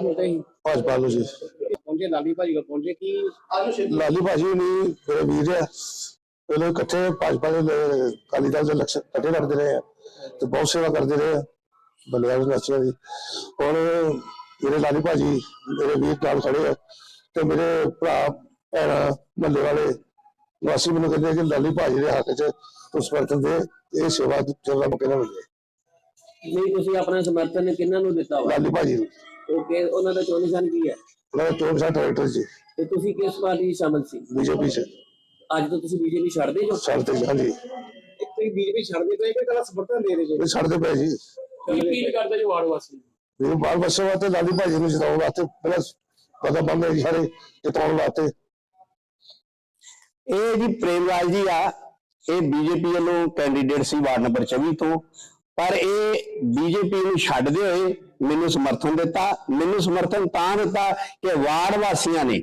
ਖਲੋਤੇ ਸੀ ਭਾਜਪਾ ਨੂੰ ਜੀ। ਪਹੁੰਚੇ ਲਾਲੀ ਭਾਜੀ ਕੋਲ ਪਹੁੰਚੇ ਕੀ ਲਾਲੀ ਭਾਜੀ ਨਹੀਂ ਮੇਰੇ ਵੀਰ ਆ। ਪਹਿਲੇ ਇਕੱਠੇ ਭਾਜਪਾ ਦੇ ਲ- ਅਕਾਲੀ ਦਲ ਦੇ ਲਕਸ਼ ਇਕੱਠੇ ਲੜਦੇ ਰਹੇ ਆ ਤੇ ਬਹੁਤ ਸੇਵਾ ਕਰਦੇ ਰਹੇ ਆ ਬਲਿਆਰ ਨਸ਼ਿਆਂ ਦੀ ਹੁਣ ਮੇਰੇ ਲਾਲੀ ਭਾਜੀ ਮੇਰੇ ਵੀਰ ਨਾਲ ਖੜੇ ਆ ਤੇ ਮੇਰੇ ਭਰਾ ਭੈਣਾਂ ਮਹੱਲੇ ਵਾਲੇ ਵਾਸੀ ਮੈਨੂੰ ਕਹਿੰਦੇ ਕਿ ਲਾਲੀ ਭਾਜੀ ਦੇ ਹੱਕ 'ਚ ਤੂੰ ਸਮਰਥਨ ਦੇ ਇਹ ਸੇਵਾ ਚੱਲਣਾ ਮੌਕੇ ਨਾਲ ਮਿਲੇ ਨਹੀਂ ਤੁਸੀਂ ਆਪਣਾ ਸਮਰਥਨ ਕਿਹਨਾਂ ਨੂੰ ਦਿੱਤਾ ਵਾ? ਲਾਲੀ ਭਾਜੀ ਨੂੰ। ਉਹ ਕਿ ਉਹਨਾਂ ਦਾ ਚੋਣ ਨਿਸ਼ਾਨ ਕੀ ਹੈ? ਉਹਨਾਂ ਦਾ ਚੋਣ ਸਾਡਾ ਡਾਇਰੈਕਟਰ ਜੀ ਤੇ ਤੁਸੀਂ ਕਿਸ ਪਾਰਟੀ 'ਚ ਸ਼ਾਮਲ ਸੀ? ਬੀਜੇਪੀ 'ਚ। ਅੱਜ ਤੋਂ ਤੁਸੀਂ ਬੀਜੇਪੀ ਛੱਡਦੇ ਜੋ? ਸਾਡੇ ਤੇ ਹਾਂਜੀ। ਤੁਸੀਂ ਬੀਜੇਪੀ ਛੱਡਦੇ ਪਏ ਕਿ ਕੱਲਾ ਸਮਰਥਨ ਦੇ ਰਹੇ ਜੋ? ਇਹ ਛੱਡਦੇ ਪਏ ਜੀ। ਕੀ ਅਪੀਲ ਕਰਦੇ ਜੋ ਵਾਰਡ ਵਾਸੀ? ਇਹ ਬਾਲ ਬੱਸੇ ਵਾਸਤੇ ਲਾਲੀ ਭਾਜੀ ਨੂੰ ਜਿਤਾਉਣ ਵਾਸਤੇ ਪਹਿਲਾਂ ਪਤਾ ਬੰਦ ਹੈ ਜੀ ਸਾਰੇ ਜਿਤਾਉਣ ਵਾਸਤੇ। ਇਹ ਜੀ ਪ੍ਰੇਮਲਾਲ ਜੀ ਆ ਇਹ ਬੀਜੇਪੀ ਵੱਲੋਂ ਕੈਂਡੀਡੇਟ ਸੀ ਵਾਰਡ ਨੰਬਰ 24 ਤੋਂ। ਪਰ ਇਹ ਬੀਜੇਪੀ ਨੂੰ ਛੱਡਦੇ ਹੋਏ ਮੈਨੂੰ ਸਮਰਥਨ ਦਿੱਤਾ, ਮੈਨੂੰ ਸਮਰਥਨ ਤਾਂ ਦਿੱਤਾ ਕਿ ਵਾਰਡ ਵਾਸੀਆਂ ਨੇ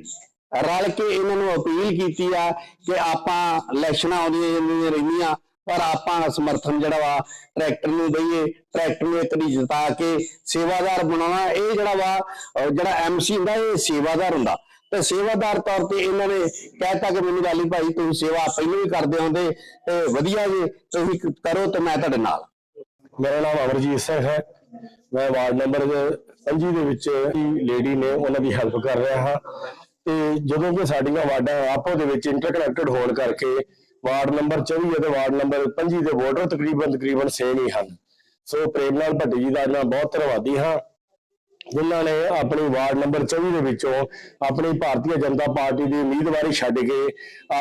ਰਲ ਕੇ ਇਹਨਾਂ ਨੂੰ ਅਪੀਲ ਕੀਤੀ ਆ ਕਿ ਆਪਾਂ ਇਲੈਕਸ਼ਨਾਂ ਆਉਂਦੀਆਂ ਜਾਂਦੀਆਂ ਰਹਿੰਦੀਆਂ, ਪਰ ਆਪਾਂ ਸਮਰਥਨ ਜਿਹੜਾ ਵਾ ਟਰੈਕਟਰ ਨੂੰ ਦਈਏ, ਟਰੈਕਟਰ ਨੂੰ ਇੱਕ ਦੀ ਜਿਤਾ ਕੇ ਸੇਵਾਦਾਰ ਬਣਾਉਣਾ, ਇਹ ਜਿਹੜਾ ਵਾ, ਅਹ ਜਿਹੜਾ ਐਮਸੀ ਹੁੰਦਾ, ਇਹ ਸੇਵਾਦਾਰ ਹੁੰਦਾ। ਤੇ ਸੇਵਾਦਾਰ ਤੌਰ ਤੇ ਇਹਨਾਂ ਨੇ ਕਹਿਤਾ ਕਿ ਮੈਨੂੰ ਲਾਲੀ ਭਾਈ, ਤੁਸੀਂ ਸੇਵਾ ਪਹਿਲਾਂ ਵੀ ਕਰਦੇ ਆਉਂਦੇ ਤੇ ਵਧੀਆ ਜੇ, ਤੁਸੀਂ ਕਰੋ ਤੇ ਮੈਂ ਤੁਹਾਡੇ ਨਾਲ। ਮੇਰਾ ਨਾਮ ਅਮਰਜੀਤ ਸਿੰਘ ਹੈ। ਮੈਂ ਵਾਰਡ ਨੰਬਰ 25 ਦੇ ਵਿੱਚ ਲੇਡੀ ਨੇ ਉਹਨਾਂ ਦੀ ਹੈਲਪ ਕਰ ਰਿਹਾ ਹਾਂ। ਤੇ ਜਦੋਂ ਕਿ ਸਾਡੀਆਂ ਵਾਰਡਾਂ ਆਪੋ ਦੇ ਵਿੱਚ ਇੰਟਰਕਨੈਕਟਡ ਹੋਣ ਕਰਕੇ ਵਾਰਡ ਨੰਬਰ 24 ਅਤੇ ਵਾਰਡ ਨੰਬਰ 25 ਦੇ ਵੋਟਰ ਤਕਰੀਬਨ ਤਕਰੀਬਨ ਸੇਮ ਹੀ ਹਨ। ਸੋ ਪ੍ਰੇਮ ਲਾਲ ਭੱਟੀ ਜੀ ਦਾ ਮੈਂ ਬਹੁਤ ਧੰਨਵਾਦੀ ਹਾਂ। ਜਿਨ੍ਹਾਂ ਨੇ ਆਪਣੀ ਵਾਰਡ ਨੰਬਰ 24 ਦੇ ਵਿੱਚੋਂ ਆਪਣੀ ਭਾਰਤੀ ਜਨਤਾ ਪਾਰਟੀ ਦੀ ਉਮੀਦਵਾਰੀ ਛੱਡ ਕੇ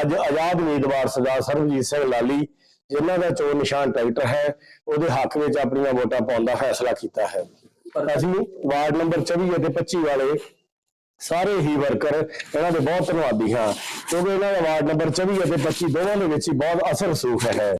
ਅੱਜ ਆਜ਼ਾਦ ਉਮੀਦਵਾਰ ਸਰਦਾਰ ਸਰਬਜੀਤ ਸਿੰਘ ਲਾਲੀ ਜਿਨ੍ਹਾਂ ਦਾ ਚੋਣ ਨਿਸ਼ਾਨ ਟਰੈਕਟਰ ਹੈ, ਉਹਦੇ ਹੱਕ ਵਿੱਚ ਆਪਣੀਆਂ ਵੋਟਾਂ ਪਾਉਣ ਦਾ ਫੈਸਲਾ ਕੀਤਾ ਹੈ। ਅਸੀਂ ਵਾਰਡ ਨੰਬਰ 24 ਅਤੇ 25 ਵਾਲੇ ਸਾਰੇ ਹੀ ਵਰਕਰ ਇਹਨਾਂ ਦੇ ਬਹੁਤ ਧੰਨਵਾਦੀ ਹਾਂ, ਕਿਉਂਕਿ ਇਹਨਾਂ ਦਾ ਵਾਰਡ ਨੰਬਰ 24 ਅਤੇ 25 ਦੋਵਾਂ ਦੇ ਵਿੱਚ ਹੀ ਬਹੁਤ ਅਸਰ ਸੂਖ ਹੈ।